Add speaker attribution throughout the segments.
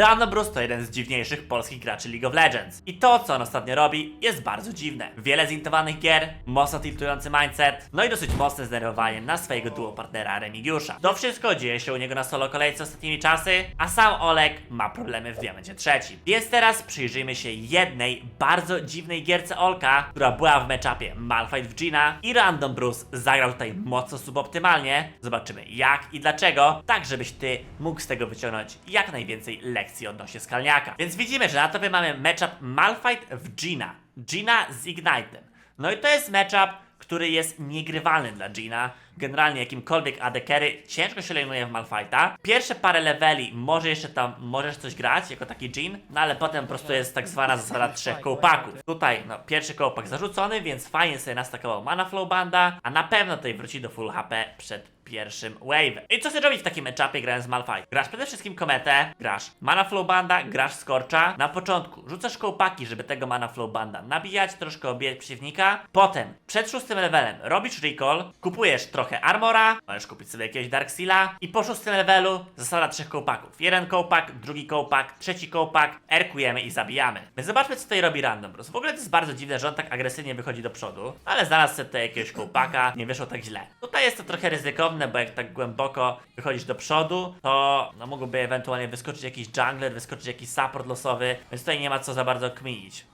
Speaker 1: Bruce to jeden z dziwniejszych polskich graczy League of Legends. I to, co on ostatnio robi, jest bardzo dziwne. Wiele zintowanych gier, mocno tiltujący mindset, no i dosyć mocne zdenerwowanie na swojego duo partnera Remigiusza. To wszystko dzieje się u niego na solo kolejce ostatnimi czasy, a sam Olek ma problemy w diamencie trzecim. Więc teraz przyjrzyjmy się jednej bardzo dziwnej gierce Olka, która była w meczapie Malfight w Gina i Random Bruce zagrał tutaj mocno suboptymalnie. Zobaczymy jak i dlaczego, tak żebyś ty mógł z tego wyciągnąć jak najwięcej lekcji odnośnie skalniaka. Więc widzimy, że na topie mamy matchup Malfight w Gina. Gina z Ignite'em. No i to jest matchup, który jest niegrywalny dla Gina. Generalnie jakimkolwiek AD carry ciężko się lejnuje w Malfighta. Pierwsze parę leveli może jeszcze tam możesz coś grać jako taki Jin, no ale potem po prostu jest tak zwana zasada trzech kołpaków. Tutaj no pierwszy kołpak zarzucony, więc fajnie sobie nastakował mana flow banda, a na pewno tutaj wróci do full HP przed pierwszym wave. I co chcesz robić w takim etapie grając z Malphite? Grasz przede wszystkim kometę, grasz mana flow banda, grasz skorcza. Na początku rzucasz kołpaki, żeby tego mana flow banda nabijać, troszkę obijać przeciwnika. Potem przed szóstym levelem robisz recall, kupujesz trochę armora, możesz kupić sobie jakiegoś dark seala i po szóstym levelu zasada trzech kołpaków. Jeden kołpak, drugi kołpak, trzeci kołpak, erkujemy i zabijamy. Zobaczmy co tutaj robi Random Bruce. W ogóle to jest bardzo dziwne, że on tak agresywnie wychodzi do przodu, ale znalazł sobie tutaj jakiegoś kołpaka, nie wyszło tak źle. Tutaj jest to trochę ryzykowne, bo jak tak głęboko wychodzisz do przodu, to no, mógłby ewentualnie wyskoczyć jakiś jungler, wyskoczyć jakiś support losowy, więc tutaj nie ma co za bardzo kminić.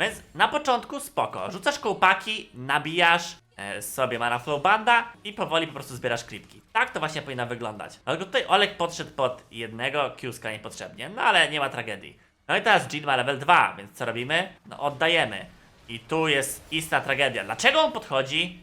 Speaker 1: Więc na początku spoko. Rzucasz kołpaki, nabijasz e, sobie mana flow banda i powoli po prostu zbierasz klipki. Tak to właśnie powinno wyglądać. Dlatego tutaj Olek podszedd pod jednego Qska niepotrzebnie, no ale nie ma tragedii. No i teraz Jin ma level 2, więc co robimy? No oddajemy. I tu jest istna tragedia. Dlaczego on podchodzi?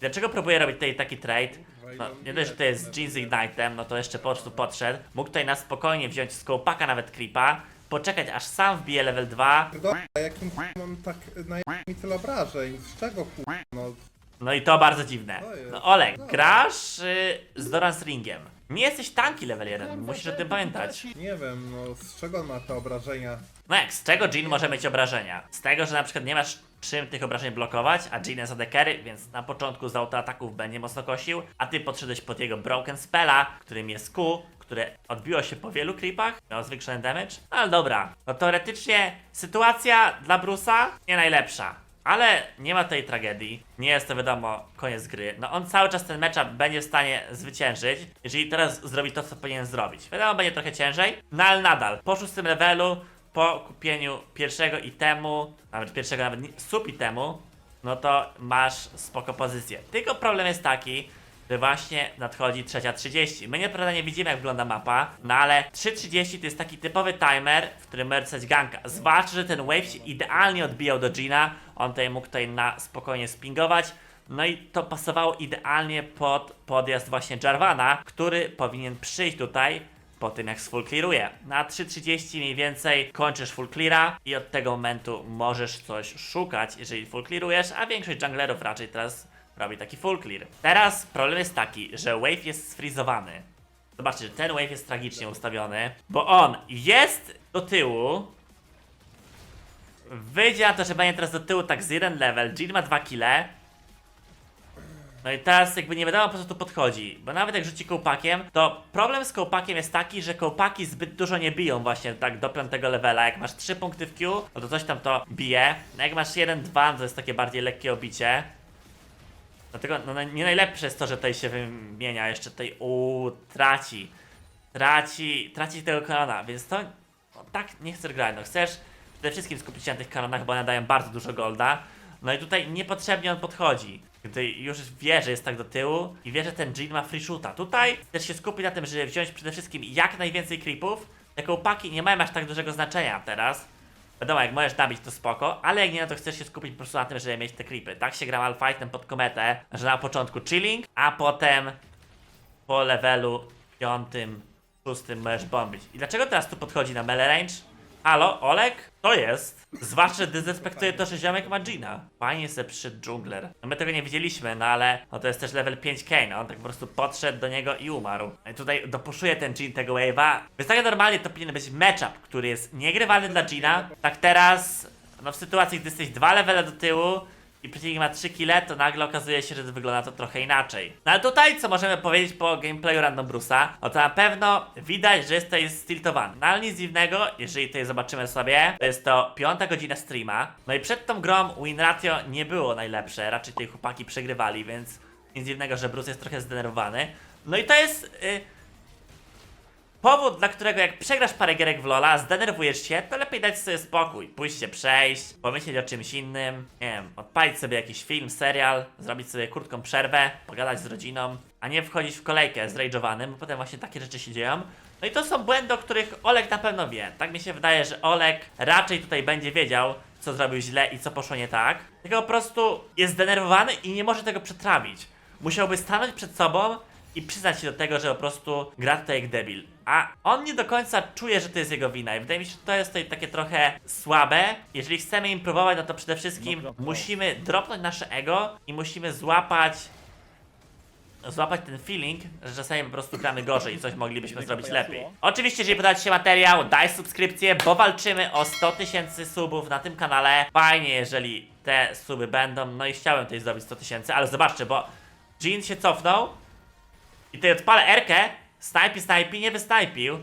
Speaker 1: Dlaczego próbuje robić tutaj taki trade? No, nie dość, że to jest Jin z Ignite'em, no to jeszcze po prostu podszedł. Mógł tutaj na spokojnie wziąć z kołpaka nawet creepa, poczekać aż sam wbije level 2,
Speaker 2: Dobra, jakim mam tak na mi tyle obrażeń? Z czego? No,
Speaker 1: No i to bardzo dziwne. No Olek, grasz y, z Doran Ringiem. Nie jesteś tanki level 1, musisz o tym pamiętać.
Speaker 2: nie wiem, no z czego on ma te obrażenia?
Speaker 1: No jak, z czego Jin może mieć obrażenia? Z tego, że na przykład nie masz czym tych obrażeń blokować, a Jin jest AD carry, więc na początku z autoataków będzie mocno kosił, a ty podszedłeś pod jego Broken Spella, którym jest Q, które odbiło się po wielu creepach, miał zwiększony damage. No ale dobra, no teoretycznie sytuacja dla Bruce'a nie najlepsza. Ale nie ma tej tragedii, nie jest to wiadomo koniec gry. No on cały czas ten matchup będzie w stanie zwyciężyć, jeżeli teraz zrobi to, co powinien zrobić. Wiadomo, będzie trochę ciężej, no ale nadal, po szóstym levelu, po kupieniu pierwszego itemu, nawet pierwszego nawet sub itemu, no to masz spoko pozycję. Tylko problem jest taki, że właśnie nadchodzi trzecia 30. My nieprawda nie widzimy jak wygląda mapa, no ale 3.30 to jest taki typowy timer, w którym możesz ganka. Zwłaszcza, że ten wave się idealnie odbijał do Gina, on tutaj mógł tutaj na spokojnie spingować. No i to pasowało idealnie pod podjazd właśnie Jarvana, który powinien przyjść tutaj po tym jak full clearuje. Na 3.30 mniej więcej kończysz full cleara i od tego momentu możesz coś szukać, jeżeli full clearujesz, a większość junglerów raczej teraz robi taki full clear. Teraz problem jest taki, że wave jest sfrizowany. Zobaczcie, ten wave jest tragicznie ustawiony, bo on jest do tyłu, wyjdzie na to, że będzie teraz do tyłu tak z jeden level, Jin ma 2 kile, no i teraz jakby nie wiadomo po co tu podchodzi, bo nawet jak rzuci kołpakiem, to problem z kołpakiem jest taki, że kołpaki zbyt dużo nie biją właśnie tak do piątego levela. Jak masz 3 punkty w Q, no to coś tam to bije. No jak masz 1-2, to jest takie bardziej lekkie obicie. Dlatego no, nie najlepsze jest to, że tutaj się wymienia, jeszcze tutaj uuu, traci. Traci, traci tego kanona, więc to no, tak nie chcesz grać, no chcesz przede wszystkim skupić się na tych kanonach, bo one dają bardzo dużo golda. No i tutaj niepotrzebnie on podchodzi. Gdy już wie, że jest tak do tyłu i wie, że ten Jin ma free shoota. Tutaj chcesz się skupić na tym, żeby wziąć przede wszystkim jak najwięcej creepów. Te kołpaki nie mają aż tak dużego znaczenia teraz. Wiadomo, jak możesz nabić to spoko, ale jak nie, no to chcesz się skupić po prostu na tym, żeby mieć te creepy. Tak się gra Malfightem pod kometę, że na początku chilling, a potem po levelu piątym, szóstym możesz bombić. I dlaczego teraz tu podchodzi na melee range? Halo, Olek? To jest. Zwłaszcza, że dezrespektuje to, że ziomek ma Gina. Fajnie se przyszedł dżungler. No my tego nie widzieliśmy, no ale no to jest też level 5k, no on tak po prostu podszedł do niego i umarł. I tutaj dopuszuje ten Jin tego wave'a. Więc tak normalnie to powinien być matchup, który jest niegrywalny dla Gina. Tak teraz, no w sytuacji, gdy jesteś dwa levele do tyłu, i przeciwnik ma 3 kile, to nagle okazuje się, że wygląda to trochę inaczej. No ale tutaj, co możemy powiedzieć po gameplayu Random Bruce'a, no to na pewno widać, że jest tutaj stiltowany. No ale nic dziwnego, jeżeli tutaj zobaczymy sobie, to jest to piąta godzina streama. No i przed tą grą win ratio nie było najlepsze, raczej tutaj chłopaki przegrywali, więc nic dziwnego, że Bruce jest trochę zdenerwowany. No i to jest... Y Powód, dla którego jak przegrasz parę gierek w Lola, zdenerwujesz się, to lepiej dać sobie spokój. Pójść się przejść, pomyśleć o czymś innym, nie wiem, odpalić sobie jakiś film, serial, zrobić sobie krótką przerwę, pogadać z rodziną, a nie wchodzić w kolejkę zrage'owanym, bo potem właśnie takie rzeczy się dzieją. No i to są błędy, o których Olek na pewno wie. Tak mi się wydaje, że Olek raczej tutaj będzie wiedział, co zrobił źle i co poszło nie tak. Tylko po prostu jest zdenerwowany i nie może tego przetrawić. Musiałby stanąć przed sobą i przyznać się do tego, że po prostu gra tutaj jak debil. A on nie do końca czuje, że to jest jego wina i wydaje mi się, że to jest tutaj takie trochę słabe. Jeżeli chcemy improwować, no to przede wszystkim
Speaker 3: No,
Speaker 1: musimy dropnąć nasze ego i musimy złapać złapać ten feeling, że czasami po prostu gramy gorzej i coś moglibyśmy zrobić lepiej. Oczywiście, jeżeli podoba Ci się materiał, daj subskrypcję, bo walczymy o 100 tysięcy subów na tym kanale. Fajnie, jeżeli te suby będą, no i chciałem tutaj zrobić 100 tysięcy, ale zobaczcie, bo Jean się cofnął i tutaj odpalę Erkę, snajpi, snajpi, nie wysnajpił.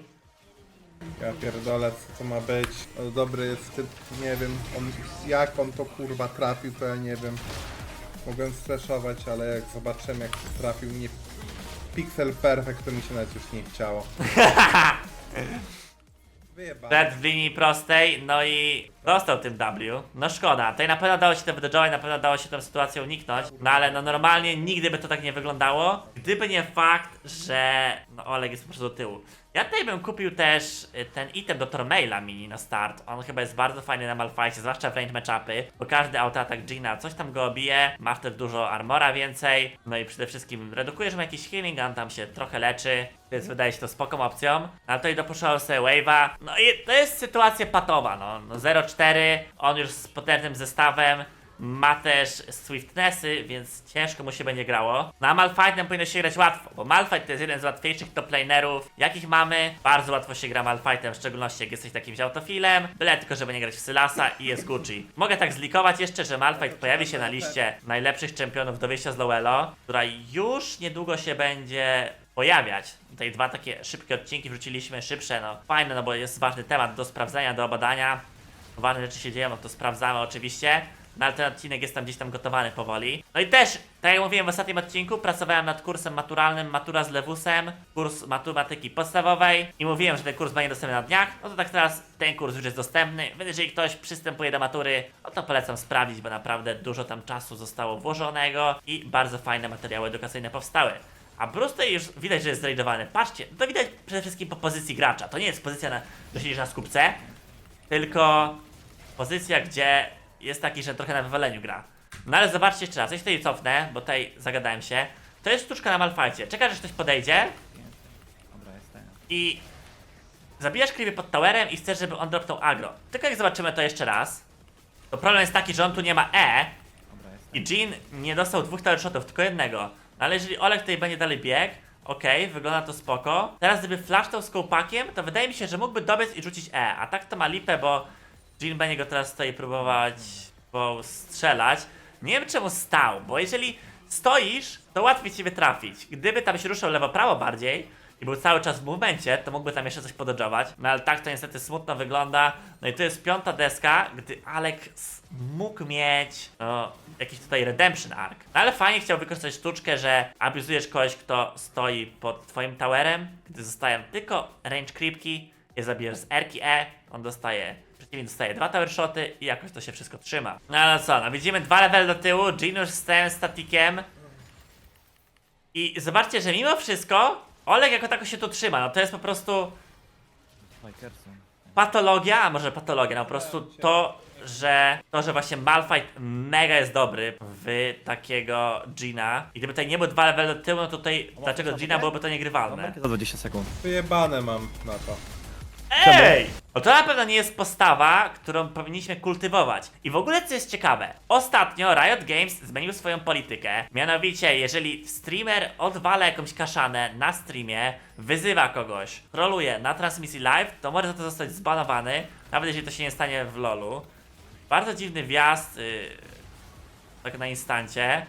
Speaker 2: Ja pierdolę, co to ma być. No, dobry jest typ, nie wiem, on, jak on to kurwa trafił, to ja nie wiem. Mogłem streszować, ale jak zobaczyłem jak trafił nie pixel perfect, to mi się nawet już nie chciało. Wyjebane.
Speaker 1: W linii prostej, no i dostał tym W. No szkoda, tutaj na pewno dało się to wydodżować, na pewno dało się tę sytuację uniknąć. No ale no normalnie nigdy by to tak nie wyglądało, gdyby nie fakt, że no Oleg jest po prostu do tyłu. Ja tutaj bym kupił też y, ten item do Tormaila mini na start. On chyba jest bardzo fajny na Malfightie, zwłaszcza w range matchupy, bo każdy autoatak Gina coś tam go obije, masz też dużo armora więcej, no i przede wszystkim redukujesz mu jakiś healing, on tam się trochę leczy, więc wydaje się to spoką opcją. A tutaj dopuszczał sobie wave'a, no i to jest sytuacja patowa, no, no 0-4, on już z potężnym zestawem, ma też swiftnessy, więc ciężko mu się będzie grało. Na Malfightem powinno się grać łatwo, bo Malfight to jest jeden z łatwiejszych top lanerów, jakich mamy. Bardzo łatwo się gra Malfightem, w szczególności jak jesteś takimś autofilem. Byle tylko, żeby nie grać w Sylasa i jest Gucci. Mogę tak zlikować jeszcze, że Malfight pojawi się na liście najlepszych czempionów do wyjścia z Lowelo, która już niedługo się będzie pojawiać. Tutaj dwa takie szybkie odcinki wrzuciliśmy, szybsze, no fajne, no bo jest ważny temat do sprawdzenia, do badania. Ważne rzeczy się dzieją, no to sprawdzamy oczywiście. No ale ten odcinek jest tam gdzieś tam gotowany powoli. No i też, tak jak mówiłem w ostatnim odcinku, pracowałem nad kursem maturalnym Matura z Lewusem, kurs matematyki podstawowej i mówiłem, że ten kurs będzie dostępny na dniach, no to tak teraz ten kurs już jest dostępny, więc jeżeli ktoś przystępuje do matury, no to polecam sprawdzić, bo naprawdę dużo tam czasu zostało włożonego i bardzo fajne materiały edukacyjne powstały. A Bruce tutaj już widać, że jest zrajdowany. Patrzcie, to widać przede wszystkim po pozycji gracza. To nie jest pozycja na, że siedzisz na skupce, tylko pozycja, gdzie jest taki, że trochę na wywaleniu gra. No ale zobaczcie jeszcze raz, coś tutaj cofnę, bo tutaj zagadałem się. To jest sztuczka na Malfajcie. Czekasz, że ktoś podejdzie
Speaker 3: Dobra, jestem.
Speaker 1: i zabijasz creepy pod towerem i chcesz, żeby on dropnął agro. Tylko jak zobaczymy to jeszcze raz, to problem jest taki, że on tu nie ma E
Speaker 3: Dobra, jestem.
Speaker 1: i Jean nie dostał dwóch tower shotów, tylko jednego. No ale jeżeli Olek tutaj będzie dalej bieg, okej, wygląda to spoko. Teraz gdyby flashtał z kołpakiem, to wydaje mi się, że mógłby dobiec i rzucić E, a tak to ma lipę, bo Jean będzie go teraz tutaj próbować bo strzelać. Nie wiem czemu stał, bo jeżeli stoisz, to łatwiej ciebie trafić. Gdyby tam się ruszał lewo-prawo bardziej i był cały czas w momencie, to mógłby tam jeszcze coś pododżować. No ale tak to niestety smutno wygląda. No i to jest piąta deska, gdy Alex mógł mieć no, jakiś tutaj redemption arc. No ale fajnie chciał wykorzystać sztuczkę, że abuzujesz kogoś, kto stoi pod twoim towerem, gdy zostają tylko range creepki, je zabijesz z Erki E, on dostaje Przeciwnik dostaje dwa tower shoty i jakoś to się wszystko trzyma. No ale co, no widzimy dwa levely do tyłu, Jin już z tym statikiem. I zobaczcie, że mimo wszystko Oleg jako tako się tu trzyma, no to jest po prostu patologia, a może patologia, no po prostu to, że to, że właśnie Malfight mega jest dobry w takiego Gina i gdyby tutaj nie był dwa levely do tyłu, no to tutaj dlaczego Gina byłoby to niegrywalne?
Speaker 3: Za 20 sekund.
Speaker 2: Wyjebane mam na to.
Speaker 1: Ej! No to na pewno nie jest postawa, którą powinniśmy kultywować. I w ogóle co jest ciekawe, ostatnio Riot Games zmienił swoją politykę. Mianowicie, jeżeli streamer odwala jakąś kaszanę na streamie, wyzywa kogoś, troluje na transmisji live, to może za to zostać zbanowany, nawet jeżeli to się nie stanie w lolu. Bardzo dziwny wjazd. Yy... tak na instancie.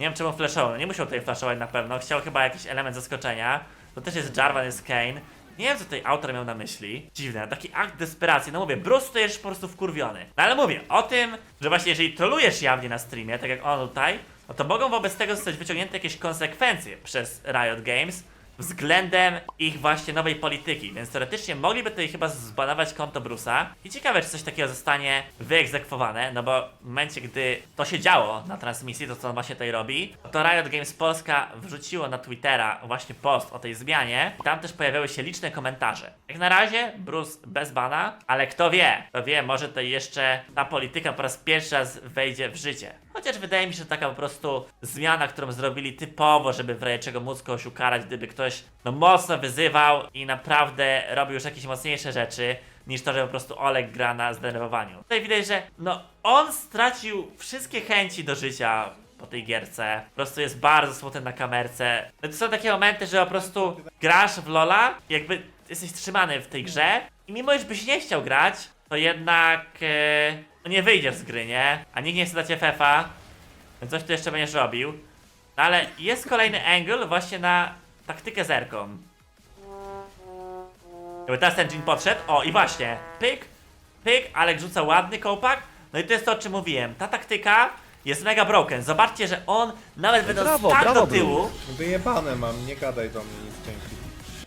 Speaker 1: Nie wiem czemu flashował, nie musiał tutaj flashować na pewno, chciał chyba jakiś element zaskoczenia. To też jest Jarvan, jest Kane. Nie wiem co tutaj autor miał na myśli. Dziwne, taki akt desperacji. No mówię, Bruce to jest po prostu wkurwiony. No ale mówię o tym, że właśnie jeżeli trolujesz jawnie na streamie, tak jak on tutaj, no to mogą wobec tego zostać wyciągnięte jakieś konsekwencje przez Riot Games względem ich właśnie nowej polityki, więc teoretycznie mogliby tutaj chyba zbanować konto Bruce'a i ciekawe, czy coś takiego zostanie wyegzekwowane, no bo w momencie, gdy to się działo na transmisji, to co on właśnie tutaj robi, to Riot Games Polska wrzuciło na Twittera właśnie post o tej zmianie i tam też pojawiały się liczne komentarze. Jak na razie Bruce bez bana, ale kto wie, kto wie, może tutaj jeszcze ta polityka po raz pierwszy raz wejdzie w życie. Chociaż wydaje mi się, że taka po prostu zmiana, którą zrobili typowo, żeby w razie czego móc kogoś ukarać, gdyby ktoś no mocno wyzywał i naprawdę robił już jakieś mocniejsze rzeczy, niż to, że po prostu Oleg gra na zdenerwowaniu. Tutaj widać, że no on stracił wszystkie chęci do życia po tej gierce. Po prostu jest bardzo smutny na kamerce. No to są takie momenty, że po prostu grasz w Lola, jakby jesteś trzymany w tej grze i mimo iż byś nie chciał grać, to jednak e, no nie wyjdziesz z gry, nie? A nikt nie chce dać FF-a, więc coś tu jeszcze będziesz robił. No ale jest kolejny angle właśnie na taktykę zerką. Jakby teraz ten Jin podszedł, o i właśnie, pyk, pyk, Alek rzuca ładny kołpak, no i to jest to o czym mówiłem, ta taktyka jest mega broken, zobaczcie, że on nawet będąc
Speaker 3: Brawo,
Speaker 1: tak
Speaker 3: brawo,
Speaker 1: do tyłu,
Speaker 2: Wyjebane mam, nie gadaj do mnie nic dzięki.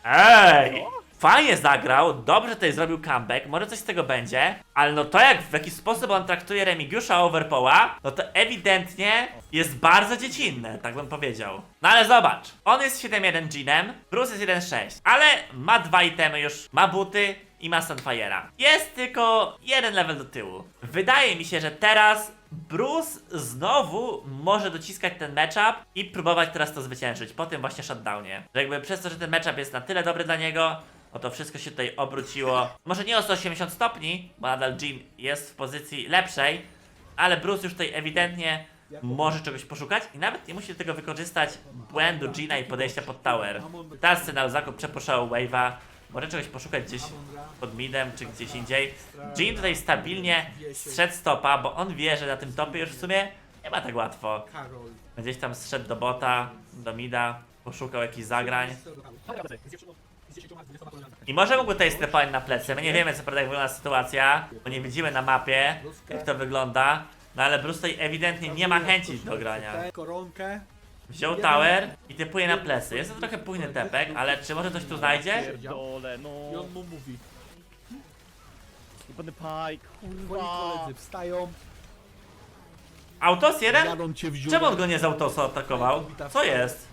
Speaker 1: Ej! Fajnie zagrał, dobrze tutaj zrobił comeback, może coś z tego będzie, ale no to jak w jaki sposób on traktuje Remigiusza Overpoła, no to ewidentnie jest bardzo dziecinne, tak bym powiedział. No ale zobacz, on jest 7-1 Jeanem, Bruce jest 1-6, ale ma dwa itemy już, ma buty i ma Sunfire'a. Jest tylko jeden level do tyłu. Wydaje mi się, że teraz Bruce znowu może dociskać ten matchup i próbować teraz to zwyciężyć po tym właśnie shutdownie. Że jakby przez to, że ten matchup jest na tyle dobry dla niego, o to wszystko się tutaj obróciło. Może nie o 180 stopni, bo nadal Jean jest w pozycji lepszej, ale Bruce już tutaj ewidentnie może czegoś poszukać i nawet nie musi do tego wykorzystać błędu Gina i podejścia pod tower. Teraz na zakup przepuszczał Wave'a, może czegoś poszukać gdzieś pod midem czy gdzieś indziej. Jean tutaj stabilnie zszedł stopa, bo on wie, że na tym topie już w sumie nie ma tak łatwo. Gdzieś tam zszedł do bota, do mida, poszukał jakichś zagrań. I może mógłby tutaj strepować na plecy. My nie wiemy co prawda jak wygląda sytuacja, bo nie widzimy na mapie jak to wygląda. No ale Bruce tutaj ewidentnie nie ma chęci do grania.
Speaker 4: Koronkę.
Speaker 1: Wziął tower i typuje na plecy. Jest to trochę późny tepek, ale czy może coś tu znajdzie?
Speaker 3: Pierdolę, no.
Speaker 4: I on mu mówi.
Speaker 3: Jebany pike,
Speaker 4: Twoi
Speaker 3: kurwa.
Speaker 4: koledzy wstają,
Speaker 1: Autos jeden?
Speaker 4: jadą cię w dziurę.
Speaker 1: Czemu on go nie z autosa atakował? Co jest?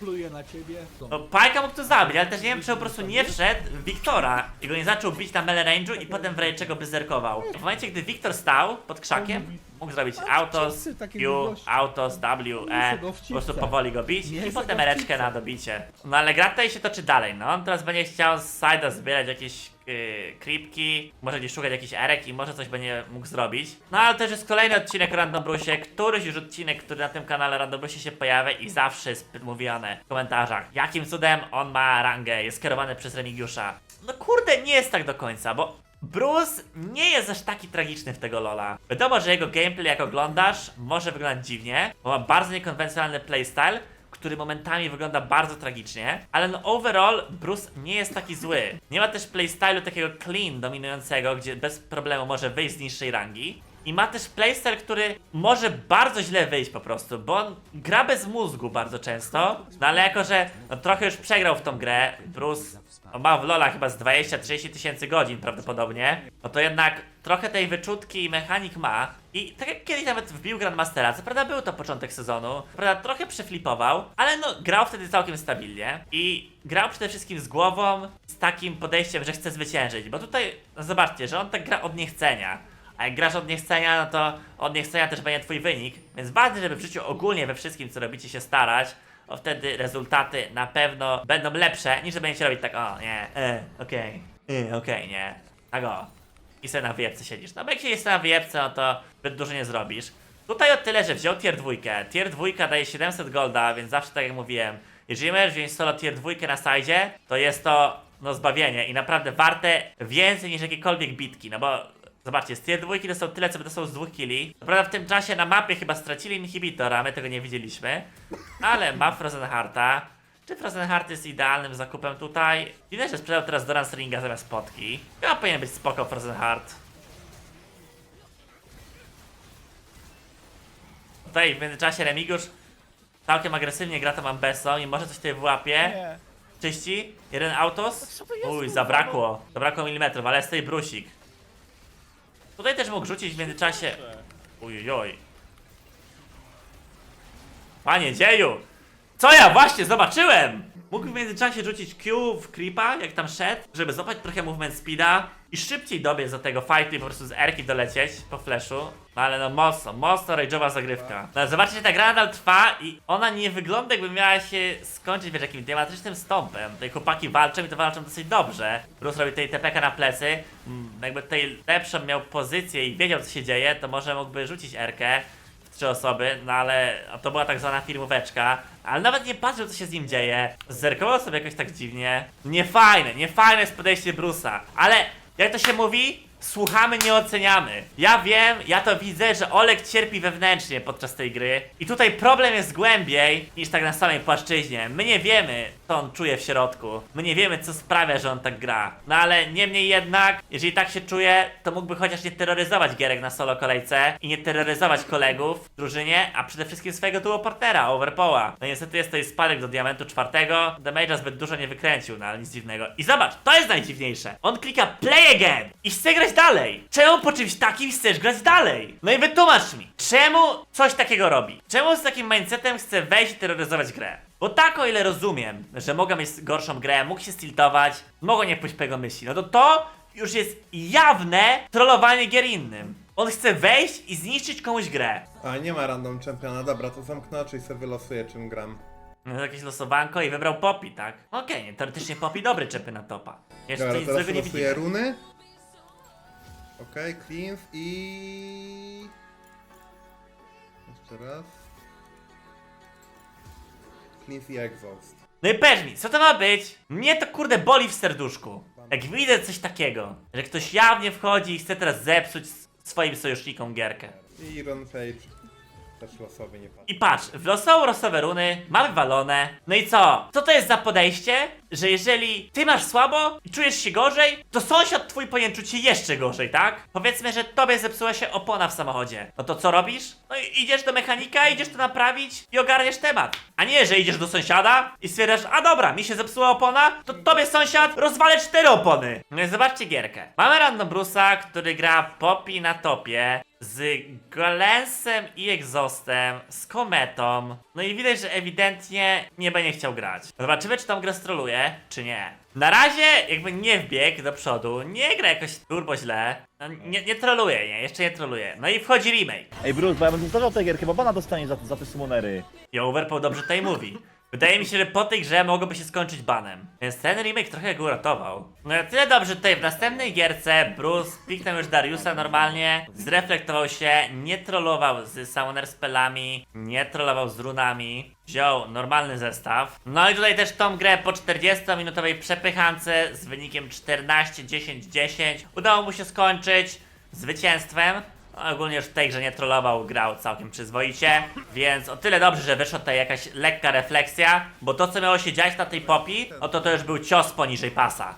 Speaker 4: Pluje na ciebie.
Speaker 1: No, Pajka mógł tu zabić, ale też nie wiem, czy po prostu nie wszedł w Wiktora i go nie zaczął bić na melee range'u i potem w razie czego by zerkował. W momencie, gdy Wiktor stał pod krzakiem, mógł zrobić autos,
Speaker 4: takie
Speaker 1: Q,
Speaker 4: gości.
Speaker 1: autos, W, E,
Speaker 4: go
Speaker 1: po prostu powoli go bić i potem
Speaker 4: go w
Speaker 1: ereczkę
Speaker 4: chipsach.
Speaker 1: na dobicie. No ale gra tutaj się toczy dalej, no. On teraz będzie chciał z side'a zbierać jakieś yy, creepki, może gdzieś szukać jakichś erek i może coś będzie mógł zrobić. No ale też jest kolejny odcinek o Random Brusie, któryś już odcinek, który na tym kanale Random Brusie się pojawia i zawsze jest mówione w komentarzach, jakim cudem on ma rangę, jest kierowany przez Remigiusza. No kurde, nie jest tak do końca, bo Bruce nie jest aż taki tragiczny w tego Lola. Wiadomo, że jego gameplay jak oglądasz może wyglądać dziwnie, bo ma bardzo niekonwencjonalny playstyle, który momentami wygląda bardzo tragicznie, ale no overall Bruce nie jest taki zły. Nie ma też playstylu takiego clean dominującego, gdzie bez problemu może wyjść z niższej rangi. I ma też playstyle, który może bardzo źle wyjść po prostu, bo on gra bez mózgu bardzo często, no ale jako, że no, trochę już przegrał w tą grę, Bruce on ma w Lola chyba z 20-30 tysięcy godzin prawdopodobnie, no to jednak trochę tej wyczutki i mechanik ma. I tak jak kiedyś nawet wbił Grandmastera, co prawda był to początek sezonu, prawda trochę przeflipował, ale no grał wtedy całkiem stabilnie. I grał przede wszystkim z głową, z takim podejściem, że chce zwyciężyć, bo tutaj, no zobaczcie, że on tak gra od niechcenia. A jak grasz od niechcenia, no to od niechcenia też będzie twój wynik, więc ważne, żeby w życiu ogólnie we wszystkim, co robicie, się starać, bo wtedy rezultaty na pewno będą lepsze, niż że będziecie robić tak, o nie, e, okej, e, okej, nie, tak o. I sobie na wyjebce siedzisz. No bo jak siedzisz na wyjebce, no to zbyt dużo nie zrobisz. Tutaj o tyle, że wziął tier dwójkę. Tier dwójka daje 700 golda, więc zawsze tak jak mówiłem, jeżeli możesz wziąć solo tier dwójkę na sajdzie, to jest to no zbawienie i naprawdę warte więcej niż jakiekolwiek bitki, no bo Zobaczcie, z tej dwójki dostał tyle, co by dostał z dwóch killi. Co Prawda w tym czasie na mapie chyba stracili inhibitor, a my tego nie widzieliśmy. Ale ma Frozenhearta. Czy Frozenheart jest idealnym zakupem tutaj? Widać, że sprzedał teraz Doran Ringa zamiast potki. Chyba powinien być spoko Frozenheart. Tutaj w międzyczasie Remigiusz całkiem agresywnie gra tą Ambesą i może coś tutaj wyłapie. Czyści? Jeden autos? Uj, zabrakło. Zabrakło milimetrów, ale jest tutaj brusik. Tutaj też mógł rzucić w międzyczasie. Ujojoj. Panie dzieju! Co ja właśnie zobaczyłem? Mógł w międzyczasie rzucić Q w creepa, jak tam szedł, żeby złapać trochę movement speeda i szybciej dobiec do tego fightu i po prostu z erki dolecieć po flashu. No ale no mocno, mocno rage'owa zagrywka. No ale zobaczcie, ta gra nadal trwa i ona nie wygląda jakby miała się skończyć, wiesz, jakimś dramatycznym stąpem. Tutaj chłopaki walczą i to walczą dosyć dobrze. Bruce robi tutaj TPK na plecy. Mm, Jakby tutaj lepszą miał pozycję i wiedział co się dzieje, to może mógłby rzucić erkę w trzy osoby, no ale to była tak zwana firmóweczka, ale nawet nie patrzył co się z nim dzieje, zerkował sobie jakoś tak dziwnie. Niefajne, niefajne jest podejście Brusa, ale jak to się mówi? Słuchamy, nie oceniamy. Ja wiem, ja to widzę, że Olek cierpi wewnętrznie podczas tej gry. I tutaj problem jest głębiej niż tak na samej płaszczyźnie. My nie wiemy, co on czuje w środku. My nie wiemy, co sprawia, że on tak gra. No ale niemniej jednak, jeżeli tak się czuje, to mógłby chociaż nie terroryzować gierek na solo kolejce i nie terroryzować kolegów w drużynie, a przede wszystkim swojego duo partnera, Overpoła. No niestety jest tutaj spadek do diamentu czwartego. Damage'a zbyt dużo nie wykręcił, no ale nic dziwnego. I zobacz, to jest najdziwniejsze. On klika play again i chce grać dalej. Czemu po czymś takim chcesz grać dalej? No i wytłumacz mi, czemu coś takiego robi? Czemu z takim mindsetem chce wejść i terroryzować grę? Bo tak o ile rozumiem, że mogą mieć gorszą grę, mógł się stiltować, mogą nie pójść po jego myśli, no to to już jest jawne trollowanie gier innym. On chce wejść i zniszczyć komuś grę.
Speaker 2: A nie ma random czempiona, dobra, to zamknę i sobie wylosuję czym gram.
Speaker 1: No jakieś losowanko i wybrał Poppy, tak? Okej, nie, teoretycznie Poppy dobry czepy na topa. Jeszcze
Speaker 2: Dobra,
Speaker 1: nic
Speaker 2: teraz
Speaker 1: złego nie
Speaker 2: losuję runy. Okej, cleanse i... Jeszcze raz. Cleanse i exhaust.
Speaker 1: No i powiedz mi, co to ma być? Mnie to kurde boli w serduszku. Jak widzę coś takiego, że ktoś jawnie wchodzi i chce teraz zepsuć s- swoim sojusznikom gierkę.
Speaker 2: I Ron Page. Też losowy nie patrzę.
Speaker 1: I patrz, w losowo losowe runy, mamy walone. No i co? Co to jest za podejście? Że jeżeli ty masz słabo i czujesz się gorzej, to sąsiad twój powinien czuć się jeszcze gorzej, tak? Powiedzmy, że tobie zepsuła się opona w samochodzie. No to co robisz? No i idziesz do mechanika, idziesz to naprawić i ogarniesz temat. A nie, że idziesz do sąsiada i stwierdzasz, a dobra, mi się zepsuła opona, to tobie sąsiad rozwalę cztery opony. No i zobaczcie gierkę. Mamy Random Brusa, który gra Poppy na topie z Golensem i Exhaustem, z Kometą. No i widać, że ewidentnie nie będzie chciał grać. Zobaczymy, czy tą grę stroluje, czy nie. Na razie jakby nie wbiegł do przodu, nie gra jakoś turbo źle. No, nie, nie troluje, nie, jeszcze nie troluje. No i wchodzi remake.
Speaker 5: Ej Bruce, bo ja bym zostawiał tę gierkę, bo bana dostanie za, za te summonery.
Speaker 1: I Overpool dobrze tutaj mówi. Wydaje mi się, że po tej grze mogłoby się skończyć banem. Więc ten remake trochę go uratował. No i tyle dobrze tutaj w następnej gierce Bruce piknął już Dariusa normalnie, zreflektował się, nie trollował z Summoner spellami, nie trollował z runami, wziął normalny zestaw. No i tutaj też tą grę po 40-minutowej przepychance z wynikiem 14-10-10 udało mu się skończyć zwycięstwem. Ogólnie już w tej grze nie trollował, grał całkiem przyzwoicie, więc o tyle dobrze, że wyszła tutaj jakaś lekka refleksja, bo to co miało się dziać na tej popi, no to to już był cios poniżej pasa.